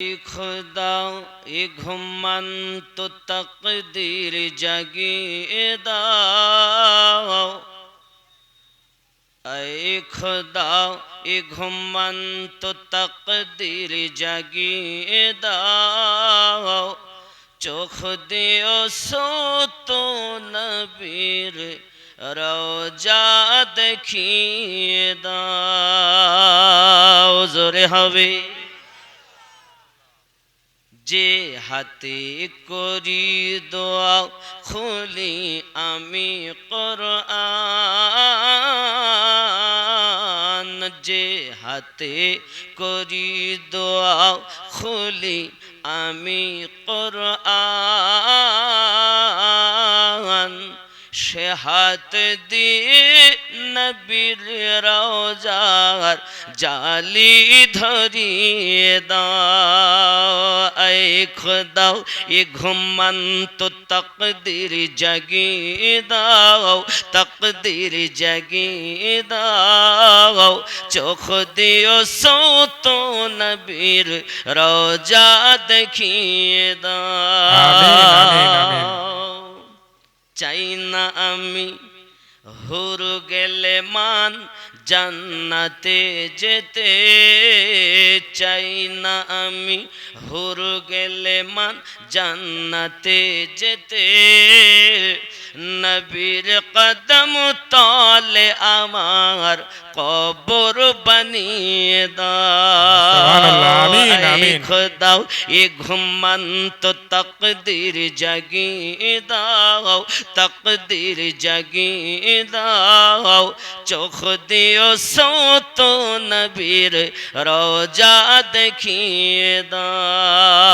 खुदा ये घुमंत तकदीर जगिए दाओ ऐ खुदा ये घुमंत तकदीर जगिए दाओ চোখ দিও সতো নবীর রোজা দেখিয়ে দাও জোরে হবে যে হাতে করি দোয়া, খুলি আমি কোরআন। যে হাতে করি দোয়া, খুলি আমি কোরআন। সে হাত দিয়ে নবীর রোজার জালি ধরিয়ে দাও। খোদাও এ ঘুমন্ত তকদির জাগিয়ে দাও তকদির জাগিয়ে দাও। চোখ দিও সৌত নবীর রোজা দেখিয়ে। দাও। চাই না আমি হুর গেলে মান জান্নাতে যেতে চাই না আমি। হুর গেলে মান জান্নাতে যেতে। নবীর কদম তলে আমার কবর বানিয়ে। দাও। এ ঘুমন্ত তকদির জাগিয়ে দাও তকদির জাগিয়ে দাও চোখ দিও সত নবীর রোজা দেখিয়ে দাও।